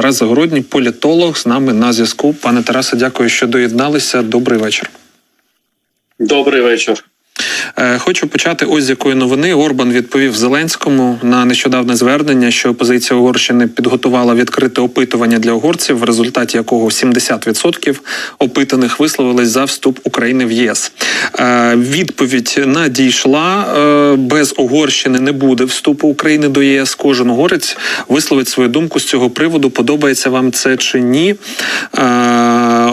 Тарас Загородній, політолог, з нами на зв'язку. Пане Тарасе, дякую, що доєдналися. Добрий вечір. Добрий вечір. Е, Хочу почати ось з якої новини. Орбан відповів Зеленському на нещодавне звернення, що опозиція Угорщини підготувала відкрите опитування для угорців, в результаті якого 70% опитаних висловились за вступ України в ЄС. Е, Відповідь надійшла е, без Угорщини не буде вступу України до ЄС. Кожен угорець висловить свою думку з цього приводу. Подобається вам це чи ні?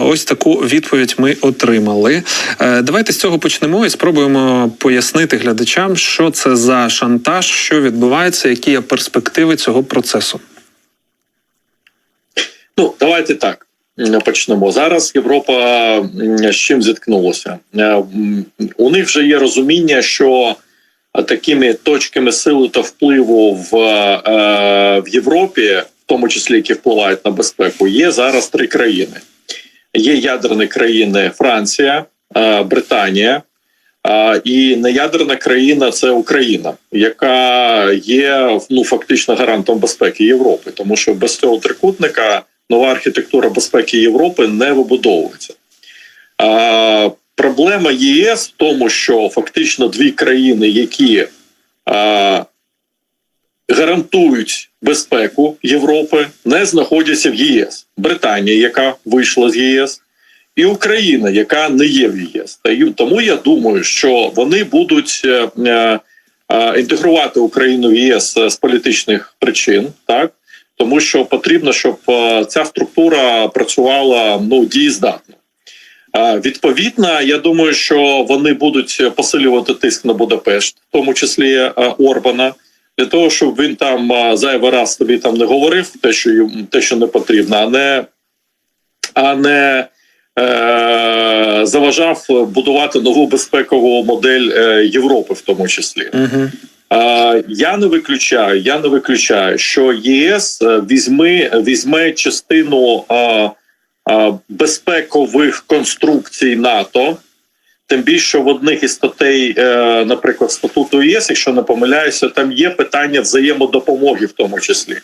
Ось таку відповідь ми отримали. Давайте з цього почнемо і спробуємо пояснити глядачам, що це за шантаж, що відбувається, які є перспективи цього процесу. Ну давайте так почнемо. Зараз Європа з чим зіткнулася. Е, У них вже є розуміння, що е, такими точками сили та впливу в, е, в Європі, в тому числі які впливають на безпеку, є зараз три країни. Є ядерні країни Франція, Британія. І неядерна країна це Україна, яка є ну фактично гарантом безпеки Європи, тому що без цього трикутника нова архітектура безпеки Європи не вибудовується. А, Проблема ЄС в тому, що фактично дві країни, які а, гарантують безпеку Європи, не знаходяться в ЄС. Британія, яка вийшла з ЄС, і Україна, яка не є в ЄС. Тому я думаю, що вони будуть е, е, е, інтегрувати Україну в ЄС з політичних причин, так тому що потрібно, щоб ця структура працювала ну дієздатно. Відповідно, я думаю, що вони будуть посилювати тиск на Будапешт, в тому числі Орбана, для того, щоб він там зайвий раз тобі там не говорив те, що їм те, що не потрібно, а не а не заважав будувати нову безпекову модель е, Європи, в тому числі. Угу. Е, я не виключаю, я не виключаю, що єС е, візьме, візьме частину е, е, безпекових конструкцій НАТО. Тим більше в одних із статей, е, наприклад, статуту ЄС, якщо не помиляюся, там є питання взаємодопомоги, в тому числі.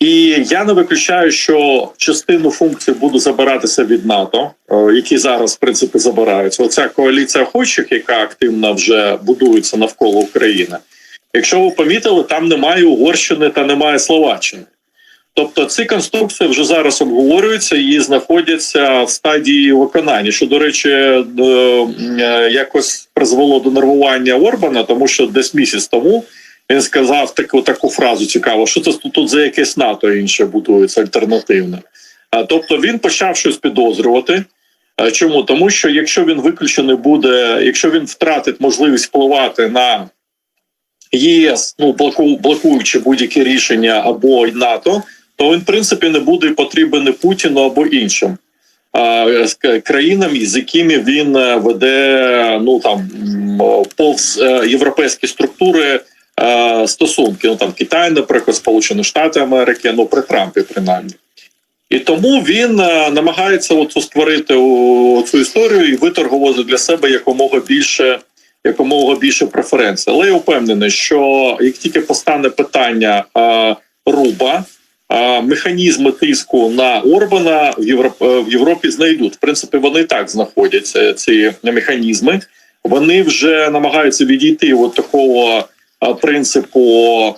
І я не виключаю, що частину функцій буду забиратися від НАТО, е, які зараз в принципі забираються. Оця коаліція охочих, яка активно вже будується навколо України. Якщо ви помітили, там немає Угорщини та немає Словаччини. Тобто ці конструкції вже зараз обговорюються і знаходяться в стадії виконання. Що, до речі, е, е, якось призвело до нервування Орбана, тому що десь місяць тому він сказав таку таку фразу цікаву, що це тут за якесь НАТО інше будується альтернативне. Тобто він почав щось підозрювати. Чому? Тому що якщо він виключений буде, якщо він втратить можливість впливати на ЄС, ну блоку, блокуючи будь-які рішення або НАТО, то він в принципі не буде потрібен Путіну або іншим країнам, з якими він е, веде ну там повз е, європейські структури е, стосунки. Ну там Китай, наприклад, Сполучені Штати Америки, ну при Трампі, принаймні. І тому він е, намагається от створити цю історію і виторгувати для себе якомога більше якомога більше преференцій. Але я впевнений, що як тільки постане питання е, руба, е, механізми тиску на Орбана в Європі, в Європі знайдуть. В принципі, вони і так знаходяться ці механізми. Вони вже намагаються відійти від такого е, принципу.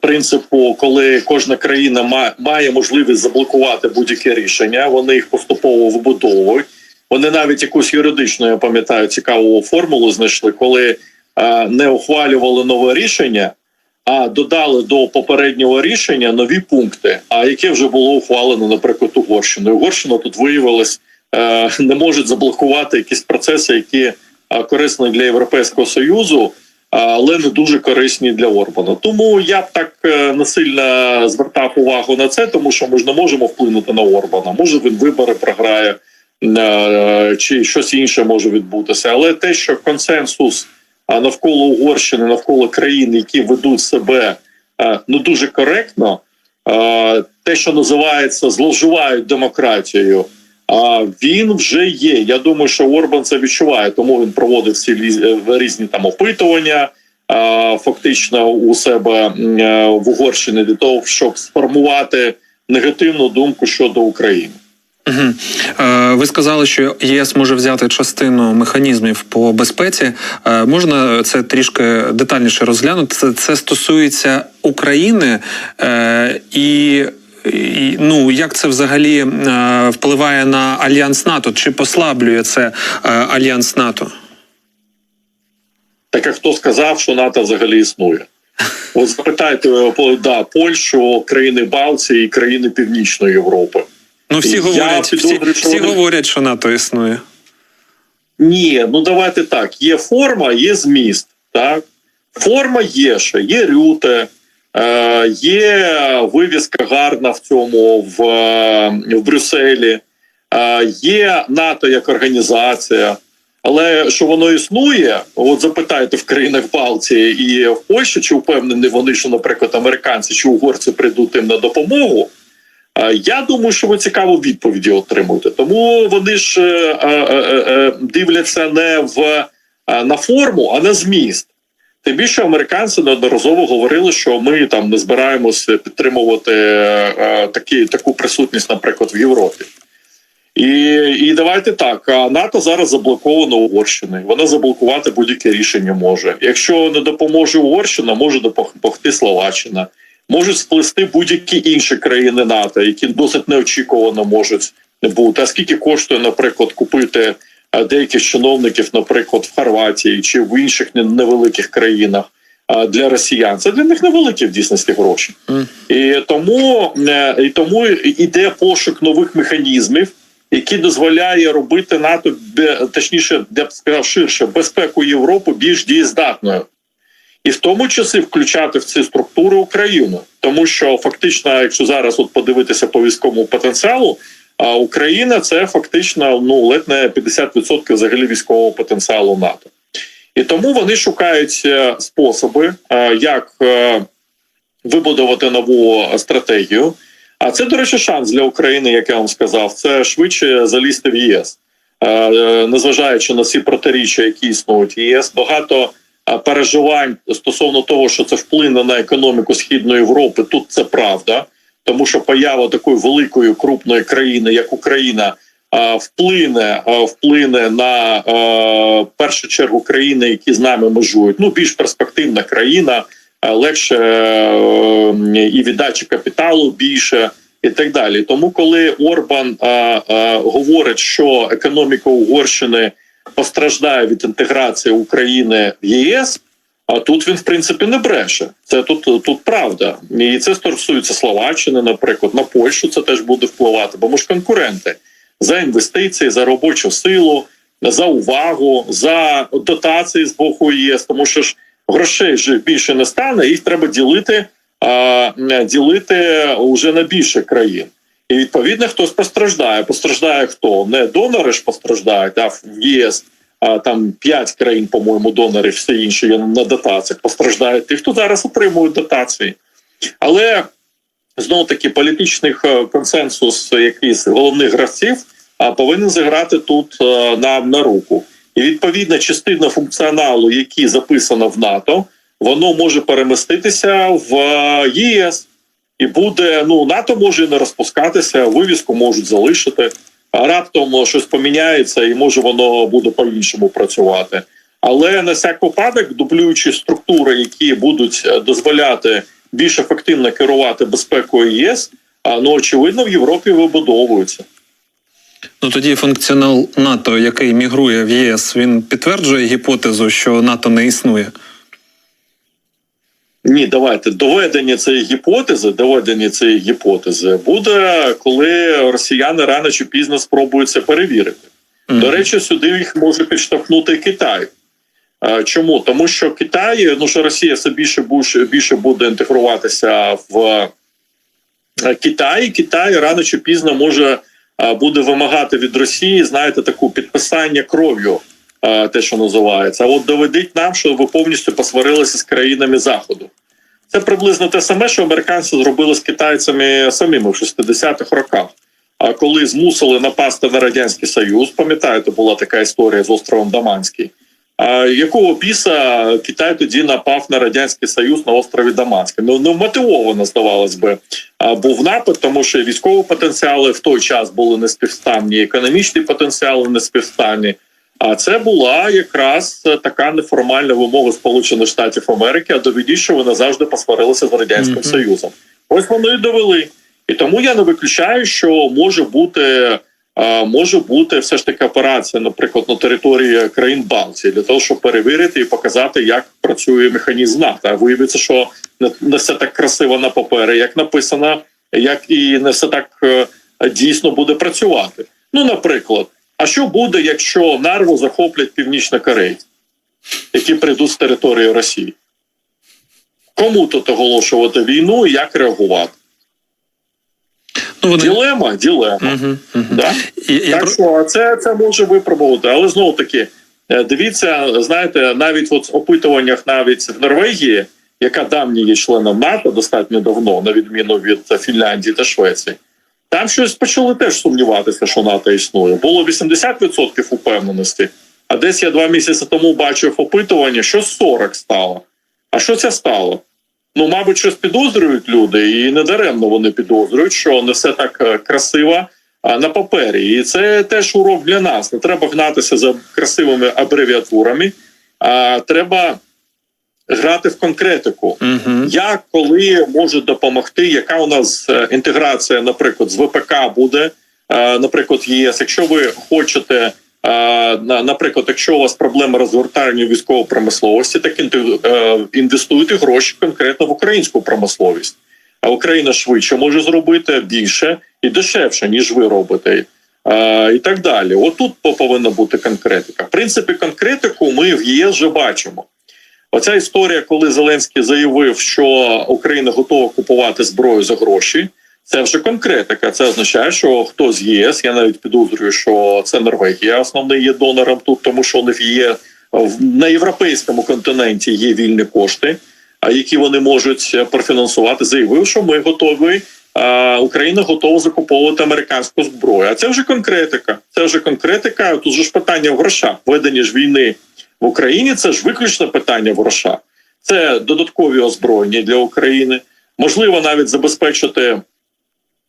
Принципу, коли кожна країна ма- має можливість заблокувати будь-яке рішення, вони їх поступово вибудовують. Вони навіть якусь юридичну, я пам'ятаю, цікаву формулу знайшли, коли е, не ухвалювали нове рішення, а додали до попереднього рішення нові пункти, а яке вже було ухвалено, наприклад, Угорщиною. Угорщина тут виявилось е, не може заблокувати якісь процеси, які е, корисні для Європейського союзу. Але не дуже корисні для Орбана. Тому я б так е, не сильно звертав увагу на це, тому що ми ж не можемо вплинути на Орбана. Може він вибори програє, е, чи щось інше може відбутися. Але те, що консенсус навколо Угорщини, навколо країн, які ведуть себе е, ну дуже коректно, те, що називається зловживають демократією. А він вже є. Я думаю, що Орбан це відчуває, тому він проводив ліз- е, різні там опитування. е, фактично у себе е, в Угорщині для того, щоб сформувати негативну думку щодо України. Ви сказали, що ЄС може взяти частину механізмів по безпеці. Можна це трішки детальніше розглянути? Це, стосується України і. І, ну як це взагалі е, впливає на альянс НАТО? Чи послаблює це е, альянс НАТО? Так а хто сказав, що НАТО взагалі існує? От запитайте е, да, Польщу, країни Балтії і країни Північної Європи. Ну всі говорять, всі, всі говорять, що НАТО існує. Ні, ну давайте так: є форма, є зміст. Так, форма є ще, є рюте, е, є вивіска гарна в цьому в, в Брюсселі, е, є НАТО як організація. Але що воно існує, от запитайте в країнах Балтії і в Польщі, чи впевнені вони, що, наприклад, американці чи угорці прийдуть їм на допомогу. Е, Я думаю, що ви цікаву відповіді отримуєте. Тому вони ж дивляться не в на форму, а на зміст. Тим більше американці неодноразово говорили, що ми там не збираємося підтримувати е, е, такі, таку присутність, наприклад, в Європі. І, і давайте так: НАТО зараз заблоковано Угорщиною. Вона заблокувати будь-яке рішення може. Якщо не допоможе Угорщина, може допомогти Словаччина. Можуть сплести будь-які інші країни НАТО, які досить неочікувано можуть бути. А скільки коштує, наприклад, купити деяких чиновників, наприклад, в Хорватії чи в інших невеликих країнах для росіян? Це для них невеликі в дійсності гроші. І тому, е, і тому іде пошук нових механізмів, які дозволяє робити НАТО точніше, я б сказав ширше, безпеку Європи більш дієздатною. І в тому числі включати в ці структури Україну, тому що фактично, якщо зараз от подивитися по військовому потенціалу, а Україна це фактично ну ледь не 50% взагалі військового потенціалу НАТО. І тому вони шукають е, способи, е, як е, вибудувати нову стратегію. А це, до речі, шанс для України, як я вам сказав, це швидше залізти в ЄС, незважаючи на всі протиріччя, які існують ЄС, багато переживань стосовно того, що це вплине на економіку Східної Європи. Тут це правда, тому що поява такої великої крупної країни, як Україна, вплине вплине на першу чергу країни, які з нами межують. Ну більш перспективна країна, легше е, і віддачі капіталу більше. І так далі, тому коли Орбан а, а, говорить, що економіка Угорщини постраждає від інтеграції України в ЄС, а тут він в принципі не бреше. Це тут тут правда, і це стосується Словаччини, наприклад, на Польщу це теж буде впливати, бо ми ж конкуренти за інвестиції, за робочу силу, за увагу, за дотації з боку ЄС, тому що ж грошей вже більше не стане, їх треба ділити а, ділити вже на більше країн. І відповідно хтось постраждає. Постраждає хто? Не донори ж постраждають, а в ЄС там 5 країн, по-моєму, донорів, все інше є на дотаціях. Постраждають ті, хто зараз отримують дотації. Але знову таки політичний е, консенсус якийсь головних гравців повинен зіграти тут е, нам на руку. І відповідна частина функціоналу, який записано в НАТО, воно може переміститися в е, ЄС. І буде ну НАТО може не розпускатися, вивіску можуть залишити. А раптом щось поміняється, і може воно буде по-іншому працювати. Але на всяк випадок, дублюючи структури, які будуть е, дозволяти більш ефективно керувати безпекою ЄС, ну очевидно в Європі вибудовуються. Ну тоді функціонал НАТО, який мігрує в ЄС, він підтверджує гіпотезу, що НАТО не існує. Ні, давайте доведення цієї гіпотези, доведення цієї гіпотези буде, коли росіяни рано чи пізно спробують це перевірити. Мгм. До речі, сюди їх може підштовхнути Китай. Чому? Тому що Китай, ну що Росія все більше більше, буде інтегруватися в е, Китай. Китай рано чи пізно може буде вимагати від Росії, знаєте, таку підписання кров'ю, те, що називається. А от доведіть нам, що ви повністю посварилися з країнами Заходу. Це приблизно те саме, що американці зробили з китайцями самими в 60-х роках. А коли змусили напасти на радянський союз, пам'ятаєте, була така історія з островом Даманський. А якого біса Китай тоді напав на радянський союз на острові Даманське? Ну не вмотивовано, здавалось би, був напад, тому що військові потенціали в той час були неспівставні, економічні потенціали неспівставні. А це була якраз така неформальна вимога Сполучених Штатів Америки. А доведіть, що вони завжди посварилися з радянським Мгм. Союзом. Ось вони і довели. І тому я не виключаю, що може бути. Може бути все ж таки операція, наприклад, на території країн Балтії, для того, щоб перевірити і показати, як працює механізм НАТО. Виявиться, що не, не все так красиво на папері, як написано, як і не все так е, дійсно буде працювати. Ну, наприклад, а що буде, якщо нарву захоплять північнокорейці, які прийдуть з території Росії? Кому тут оголошувати війну і як реагувати? Ну, вони... Ділема, ділема. Угу, угу. Да? І, Так про- що це, це може випробувати. Але знову таки, е, дивіться, знаєте, навіть от в опитуваннях навіть в Норвегії, яка давні є членом НАТО достатньо давно, на відміну від Фінляндії та Швеції, там щось почали теж сумніватися, що НАТО існує. Було 80% упевненості, а десь я два місяці тому бачив опитування, що 40 стало. А що це стало? Ну, мабуть, щось підозрюють люди, і недаремно вони підозрюють, що не все так е, красиво на папері. І це теж урок для нас. Не треба гнатися за красивими абревіатурами, а треба грати в конкретику. Мгм. Як коли можуть допомогти, яка у нас е, інтеграція, наприклад, з ВПК буде, е, наприклад, ЄС. Якщо ви хочете, е, на- наприклад, якщо у вас проблема розгортання військової промисловості, так інвестуйте гроші конкретно в українську промисловість. А Україна швидше може зробити більше і дешевше, ніж ви робите. І так далі. Отут по- повинна бути конкретика. В принципі, конкретику ми в ЄС вже бачимо. Оця історія, коли Зеленський заявив, що Україна готова купувати зброю за гроші, це вже конкретика. Це означає, що хто з ЄС, я навіть підозрюю, що це Норвегія основний є донором тут, тому що в є на європейському континенті є вільні кошти, які вони можуть профінансувати. Заявив, що ми готові. Україна готова закуповувати американську зброю. А це вже конкретика. Це вже конкретика. Тут ж питання в грошах. Ведення ж війни в Україні це ж виключно питання в грошах. Це додаткові озброєння для України. Можливо, навіть забезпечити,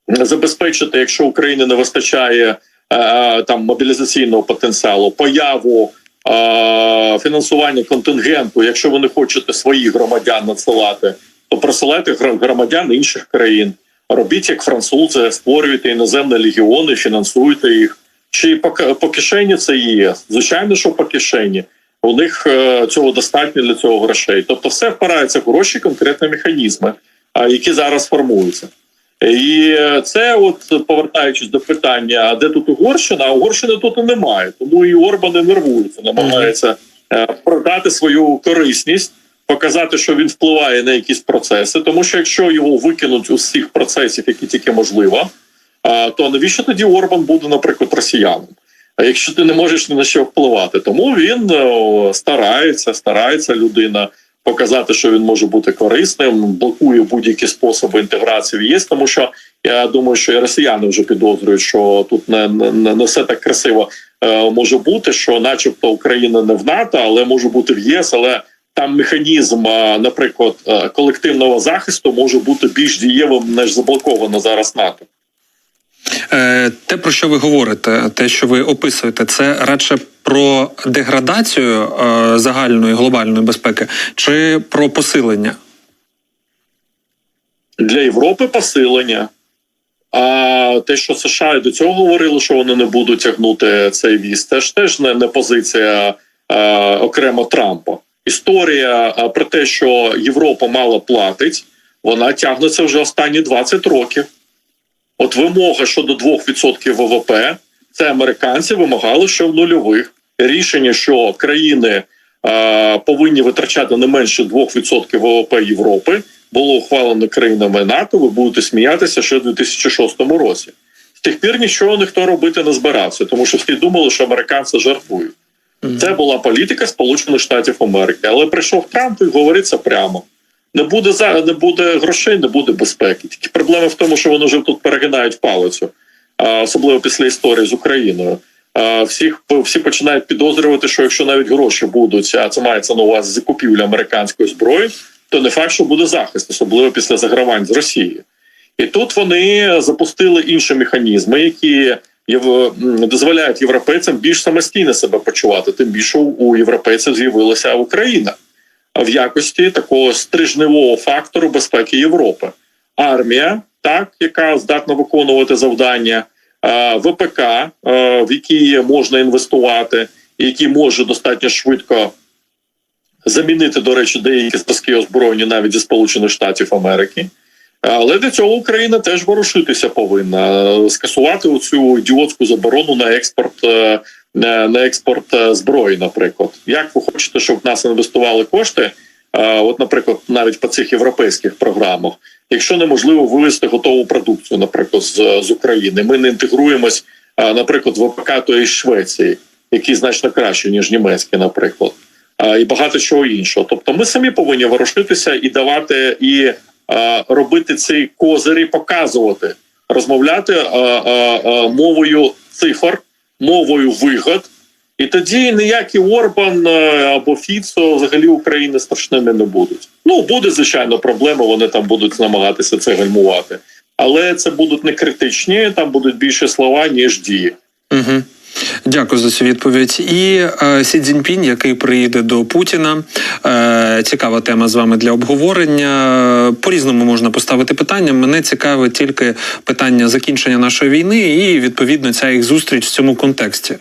забезпечити, якщо Україні не вистачає е, там мобілізаційного потенціалу, появу е, фінансування контингенту. Якщо ви не хочете своїх громадян надсилати, то присилайте громадян інших країн. Робіть як французи, створюйте іноземні легіони, фінансуйте їх. Чи по, по кишені це ЄС? Звичайно, що по кишені. У них е, цього достатньо для цього грошей. Тобто, все впирається в гроші, конкретні механізми, які зараз формуються. І це, от повертаючись до питання, а де тут Угорщина? А Угорщини тут і немає. Тому і Орбан і нервується, намагається е, продати свою корисність, показати, що він впливає на якісь процеси. Тому що якщо його викинуть з усіх процесів, які тільки можливо, то навіщо тоді Орбан буде, наприклад, росіяном? Якщо ти не можеш ні на що впливати, тому він старається, старається людина показати, що він може бути корисним, блокує будь-які способи інтеграції в ЄС, тому що я думаю, що і росіяни вже підозрюють, що тут не, не, не все так красиво е, може бути, що, начебто, Україна не в НАТО, але може бути в ЄС, але там механізм, е, наприклад, е, колективного захисту може бути більш дієвим ніж заблоковано зараз НАТО. Е, Те, про що ви говорите, те, що ви описуєте, це радше про деградацію е, загальної глобальної безпеки чи про посилення? для Європи посилення. А те, що США і до цього говорили, що вони не будуть тягнути цей віз, теж теж не, не позиція е, окремо Трампа. Історія е, про те, що Європа мало платить, вона тягнеться вже останні 20 років. От вимога щодо 2% ВВП, це американці вимагали ще в нульових. Рішення, що країни е, повинні витрачати не менше 2% ВВП Європи, було ухвалено країнами НАТО. Ви будете сміятися ще в 2006 році. З тих пір нічого ніхто робити не збирався, тому що всі думали, що американці жартують. Це була політика Сполучених Штатів Америки. Але прийшов Трамп і говорить це прямо. Не буде за не буде грошей, не буде безпеки. Тільки проблема в тому, що вони вже тут перегинають палицю, особливо після історії з Україною. всіх всі починають підозрювати, що якщо навіть гроші будуть, а це мається на увазі закупівля американської зброї, то не факт, що буде захист, особливо після загравань з Росії. І тут вони запустили інші механізми, які дозволяють європейцям більш самостійно себе почувати. Тим більше у європейців з'явилася Україна в якості такого стрижневого фактору безпеки Європи. Армія, так яка здатна виконувати завдання, е, ВПК, е, в які можна інвестувати, які може достатньо швидко замінити, до речі, деякі зразки озброєння навіть зі Сполучених Штатів Америки. Але для цього Україна теж ворушитися повинна скасувати оцю ідіотську заборону на експорт е, на експорт е, зброї. Наприклад, як ви хочете, щоб в нас інвестували кошти? е, От, наприклад, навіть по цих європейських програмах, якщо неможливо вивести готову продукцію, наприклад, з, з України, ми не інтегруємось, е, наприклад, в ВПК тої Швеції, які значно краще ніж німецькі, наприклад, і багато чого іншого. Тобто, ми самі повинні ворушитися і давати і робити ці козирі, показувати, розмовляти мовою цифр, мовою вигод. І тоді ніякий Орбан е, або Фіцо взагалі України страшними не будуть. Ну буде звичайно проблема. Вони там будуть намагатися це гальмувати, але це будуть не критичні, там будуть більше слова ніж дії. Угу. Дякую за цю відповідь. І е, Сі Цзіньпінь, який приїде до Путіна. Е, цікава тема з вами для обговорення. По різному можна поставити питання. Мене цікавить тільки питання закінчення нашої війни, і відповідно ця їх зустріч в цьому контексті.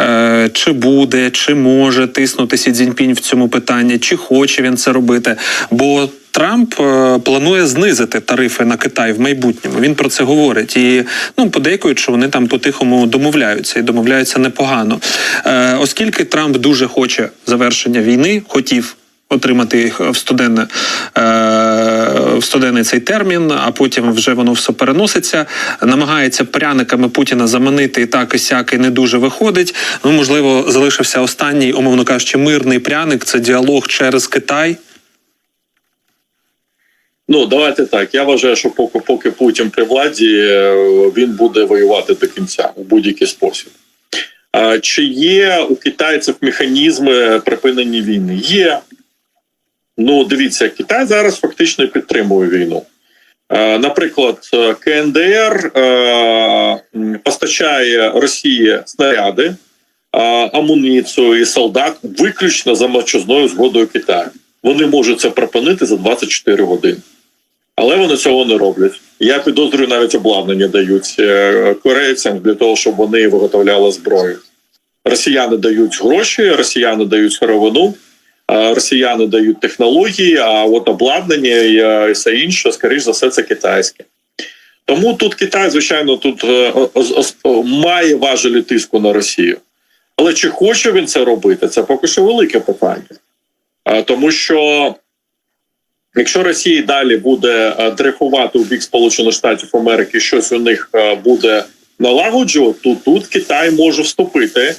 Е, чи буде, чи може тиснути Сі Цзіньпінь в цьому питанні, чи хоче він це робити? Бо Трамп е, планує знизити тарифи на Китай в майбутньому. Він про це говорить. І ну подейкують, що вони там по-тихому домовляються і домовляються непогано. Е, оскільки Трамп дуже хоче завершення війни, хотів. Отримати їх в студенне е, в студенний цей термін, а потім вже воно все переноситься. Намагається пряниками Путіна заманити і так і сяк, і не дуже виходить. Ну можливо, залишився останній, умовно кажучи, мирний пряник. Це діалог через Китай. Ну давайте так. Я вважаю, що поки поки Путін при владі е, він буде воювати до кінця у будь-який спосіб. А чи є у китайців механізми припинення війни? Є. Ну, дивіться, Китай зараз фактично підтримує війну. Е, Наприклад, е, КНДР постачає Росії снаряди, амуніцію і солдат виключно за мовчазною згодою Китаю. Вони можуть це припинити за 24 години. Але вони цього не роблять. Я підозрюю, навіть обладнання дають е, корейцям для того, щоб вони виготовляли зброю. Росіяни дають гроші, росіяни дають сировину, росіяни дають технології, а от обладнання і, е, все інше, скоріш за все, це китайське. Тому тут Китай, звичайно, тут е, має важелі тиску на Росію. Але чи хоче він це робити, це поки що велике питання. Е, Тому що Якщо Росія далі буде е, дрейфувати у бік Сполучених Штатів Америки, щось у них е, буде налагоджувати, то тут Китай може вступити.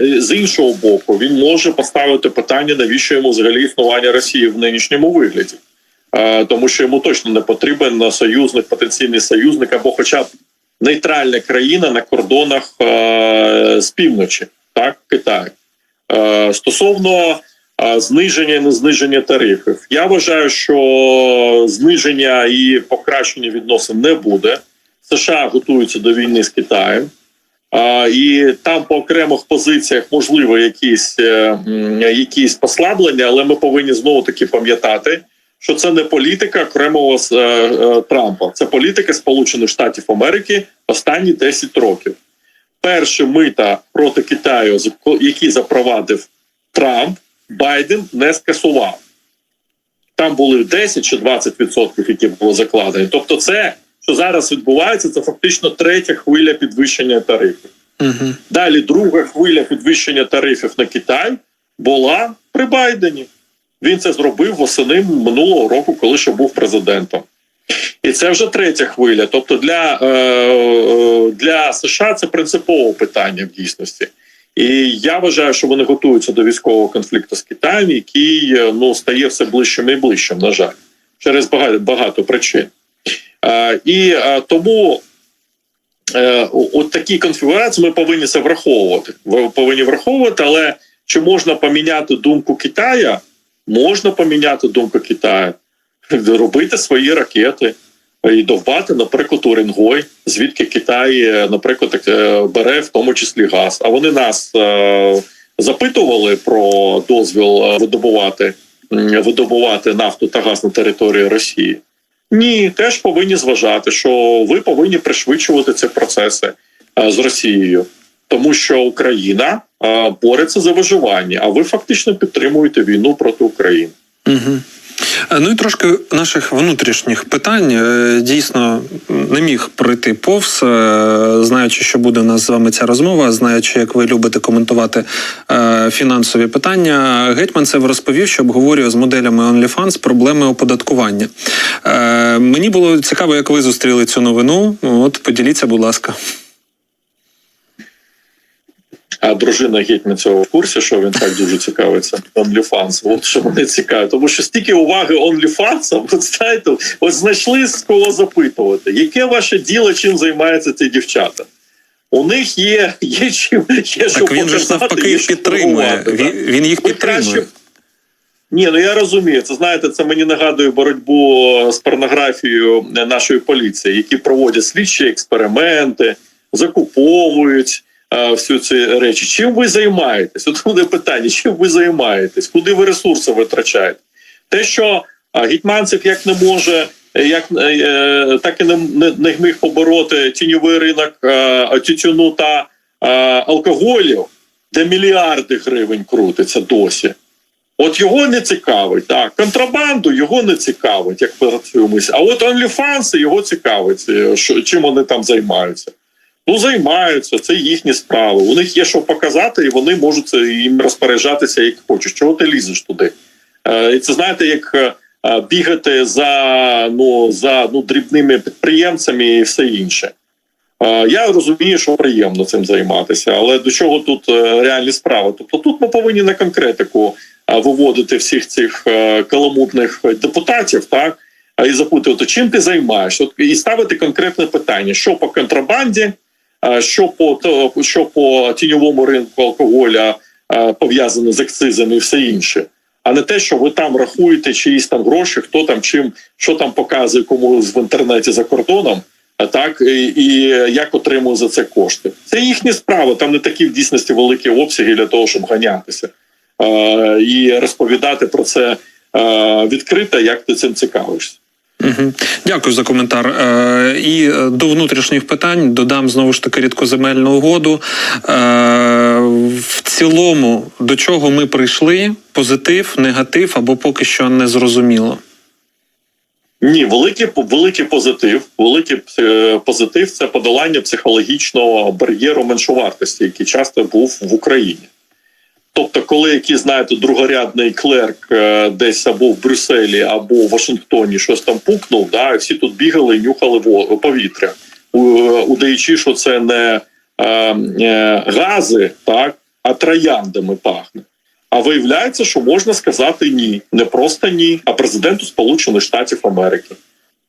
З іншого боку, він може поставити питання, навіщо йому взагалі існування Росії в нинішньому вигляді, тому що йому точно не потрібен союзник, потенційний союзник або, хоча б нейтральна країна на кордонах з півночі, так Китаю. Стосовно зниження не зниження тарифів. Я вважаю, що зниження і покращення відносин не буде. США готуються до війни з Китаєм. А, і там по окремих позиціях можливо якісь, е, якісь послаблення, але ми повинні знову таки пам'ятати, що це не політика окремого е, е, Трампа, це політика Сполучених Штатів Америки останні 10 років. Перші мита проти Китаю, які запровадив Трамп, Байден не скасував. Там були 10 чи 20 відсотків, які були закладені. Тобто, це, що зараз відбувається, це фактично третя хвиля підвищення тарифів. Угу. Далі друга хвиля підвищення тарифів на Китай була при Байдені. Він це зробив восени минулого року, коли ще був президентом. І це вже третя хвиля. Тобто для, е, е, для США це принципове питання в дійсності. І я вважаю, що вони готуються до військового конфлікту з Китаєм, який е, ну стає все ближчим і ближчим, на жаль, через багато, багато причин. Е, і е, тому е, от такі конфігурації ми повинні це враховувати. Ви повинні враховувати, але чи можна поміняти думку Китая? Можна поміняти думку Китаю, робити свої ракети і довбати, наприклад, Уренгой, звідки Китай, е, наприклад, е, бере в тому числі газ. А вони нас е, запитували про дозвіл е, видобувати, видобувати нафту та газ на території Росії. Ні, теж повинні зважати, що ви повинні пришвидшувати ці процеси е, з Росією, тому що Україна е, бореться за виживання, а ви фактично підтримуєте війну проти України. Угу. Ну і трошки наших внутрішніх питань Е, дійсно не міг пройти повз, е, знаючи, що буде у нас з вами ця розмова, знаючи, як ви любите коментувати е, фінансові питання. Гетьманцев розповів, що обговорює з моделями OnlyFans проблеми оподаткування. Е, Мені було цікаво, як ви зустріли цю новину. От поділіться, будь ласка. А дружина Гетьманцева в курсі, що він так дуже цікавиться OnlyFans. От що мене цікавить. Тому що стільки уваги OnlyFans, от знаєте, от знайшли з кого запитувати, яке ваше діло, чим займаються ці дівчата. У них є, є чим є що Так він же ж навпаки їх підтримує. Він, він їх краще підтримує. ні, ну я розумію. Це знаєте, це мені нагадує боротьбу з порнографією нашої поліції, які проводять слідчі експерименти, закуповують всю ці речі. Чим ви займаєтесь? От буде питання: чим ви займаєтесь? Куди ви ресурси витрачаєте? Те, що Гетьманцев як не може. Як е, е, так і не, не, не міг побороти тіньовий ринок тютюну та алкоголю, де мільярди гривень крутиться досі. От його не цікавить. Так, контрабанду його не цікавить, як працюємося. А от OnlyFans його цікавить, е, що, чим вони там займаються. Ну, займаються, це їхні справи. У них є що показати, і вони можуть їм розпоряджатися як хочуть. Чого ти лізеш туди? Е, і це знаєте, як е, е, бігати за, ну, за ну, дрібними підприємцями і все інше. Я розумію, що приємно цим займатися, але до чого тут реальні справи? Тобто тут ми повинні на конкретику виводити всіх цих каламутних депутатів, так і запитувати, чим ти займаєшся, і ставити конкретне питання: що по контрабанді, що по що по тіньовому ринку алкоголя пов'язане з акцизами і все інше. А не те, що ви там рахуєте чиїсь там гроші, хто там чим, що там показує комусь в інтернеті за кордоном, так і, і як отримує за це кошти. Це їхні справи. Там не такі в дійсності великі обсяги для того, щоб ганятися і розповідати про це відкрито, як ти цим цікавишся. Дякую за коментар. Е, і е, до внутрішніх питань додам знову ж таки рідкоземельну угоду. Е, в цілому, до чого ми прийшли? Позитив, негатив або поки що не зрозуміло. Ні, великий великий позитив. Великий позитив це подолання психологічного бар'єру меншовартості, який часто був в Україні. Тобто, коли якийсь, знаєте, другорядний клерк е, десь або в Брюсселі, або в Вашингтоні щось там пукнув, да, всі тут бігали і нюхали повітря, удаючи, що це не е, е, гази, так, а трояндами пахне. А виявляється, що можна сказати ні, не просто ні, а президенту Сполучених Штатів Америки.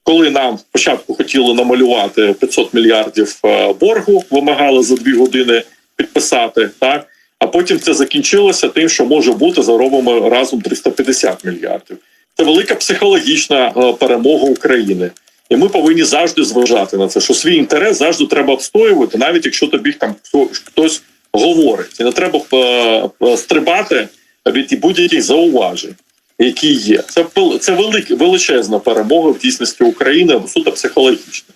Коли нам спочатку хотіли намалювати 500 мільярдів е, боргу, вимагали за дві години підписати, так а потім це закінчилося тим, що може бути заробимо разом 350 мільярдів. Це велика психологічна е, перемога України. І ми повинні завжди зважати на це, що свій інтерес завжди треба обстоювати, навіть якщо тобі там хто- хтось говорить. І не треба е, е, стрибати від будь-яких зауважень, які є. Це це велик, величезна перемога в дійсності України, суто психологічна.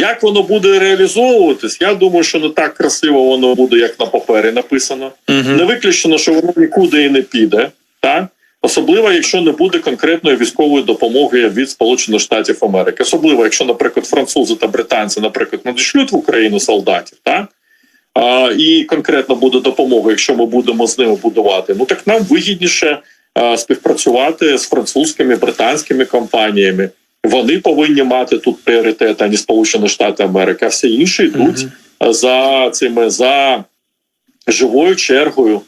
Як воно буде реалізовуватись, я думаю, що не так красиво воно буде, як на папері написано. Угу. Не виключено, що воно нікуди і не піде, так? Особливо, якщо не буде конкретної військової допомоги від Сполучених Штатів Америки, особливо, якщо, наприклад, французи та британці, наприклад, надішлють в Україну солдатів, так а, і конкретно буде допомога, якщо ми будемо з ними будувати. Ну так нам вигідніше а, співпрацювати з французькими британськими компаніями. Вони повинні мати тут пріоритет, а не Сполучені Штати Америки, а всі інші йдуть Мгм. за цими за живою чергою.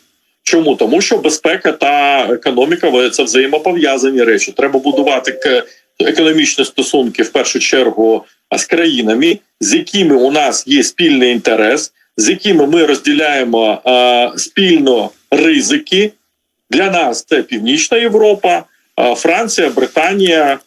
Чому? Тому що безпека та економіка це взаємопов'язані речі. Треба будувати економічні стосунки в першу чергу з країнами, з якими у нас є спільний інтерес, з якими ми розділяємо е, спільно ризики. Для нас це Північна Європа, е, Франція, Британія,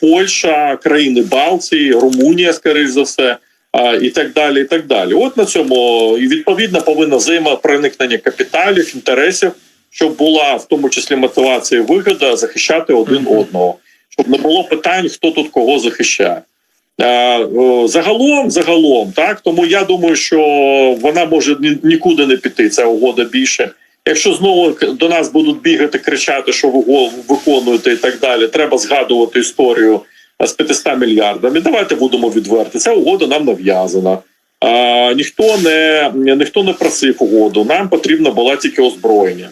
Польща, країни Балтії, Румунія, скоріш за все, е, і так далі. І так далі. От на цьому і відповідно повинно взаємопроникнення капіталів, інтересів, щоб була в тому числі мотивація і вигода захищати один одного, щоб не було питань, хто тут кого захищає. Е, Загалом, загалом, так тому я думаю, що вона може нікуди не піти. Ця угода більше. Якщо знову до нас будуть бігати, кричати, що ви виконуєте і так далі, треба згадувати історію з 500 мільярдами. Давайте будемо відверті. Ця угода нам нав'язана. А, ніхто не ніхто не просив угоду. Нам потрібно було тільки озброєння.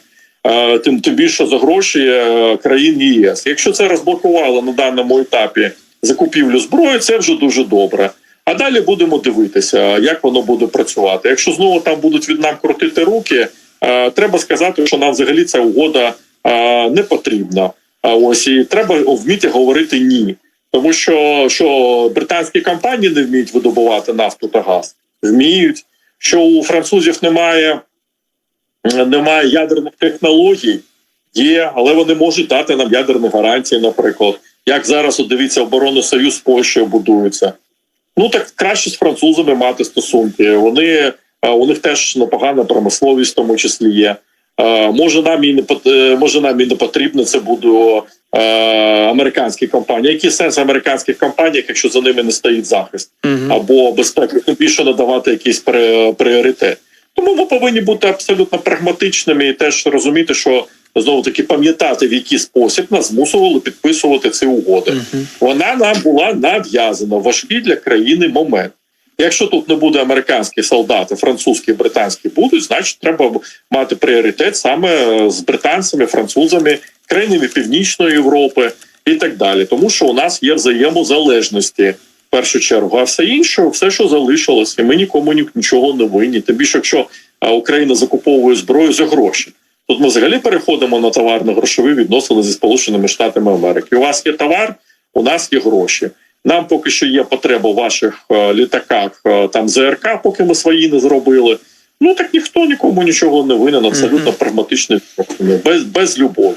Е, Тим тим більше за гроші е, країн ЄС. Якщо це розблокувало на даному етапі закупівлю зброї, це вже дуже добре. А далі будемо дивитися, як воно буде працювати. Якщо знову там будуть від нам крутити руки, треба сказати, що нам взагалі ця угода е, не потрібна. Ось і треба вміти говорити ні. Тому що, що британські компанії не вміють видобувати нафту та газ, вміють. Що у французів немає, немає ядерних технологій, є, але вони можуть дати нам ядерні гарантії, наприклад. Як зараз от дивіться, оборонний союз з Польщею будується. Ну так краще з французами мати стосунки. Вони е, у них теж непогана промисловість, в тому числі є. Е, Може, нам і не е, може нам і не потрібно. Це будуть е, американські компанії. Який сенс американських компаній, якщо за ними не стоїть захист? Або безпеки, тим більше надавати якийсь прі- пріоритет. Тому ми повинні бути абсолютно прагматичними і теж розуміти, що знову таки пам'ятати, в який спосіб нас змусували підписувати ці угоди. Вона нам була нав'язана важкий для країни момент. Якщо тут не буде американські солдати, французькі, британські будуть, значить треба мати пріоритет саме з британцями, французами, країнами Північної Європи і так далі. Тому що у нас є взаємозалежності в першу чергу, а все інше, все, що залишилось, і ми нікому нічого не винні. Тим більше, якщо Україна закуповує зброю за гроші. Тут ми взагалі переходимо на товарно-грошові відносини зі Сполученими Штатами Америки. У вас є товар, у нас є гроші. Нам поки що є потреба в ваших е, літаках е, там ЗРК, поки ми свої не зробили. Ну так ніхто нікому нічого не винен, абсолютно прагматичний без, без любові.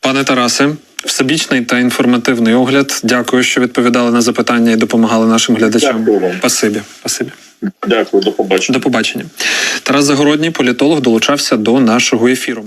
Пане Тарасе, всебічний та інформативний огляд. Дякую, що відповідали на запитання і допомагали нашим глядачам. Дякую вам. Спасибі. Спасибі. Дякую, до побачення. До побачення. Тарас Загородній, політолог, долучався до нашого ефіру.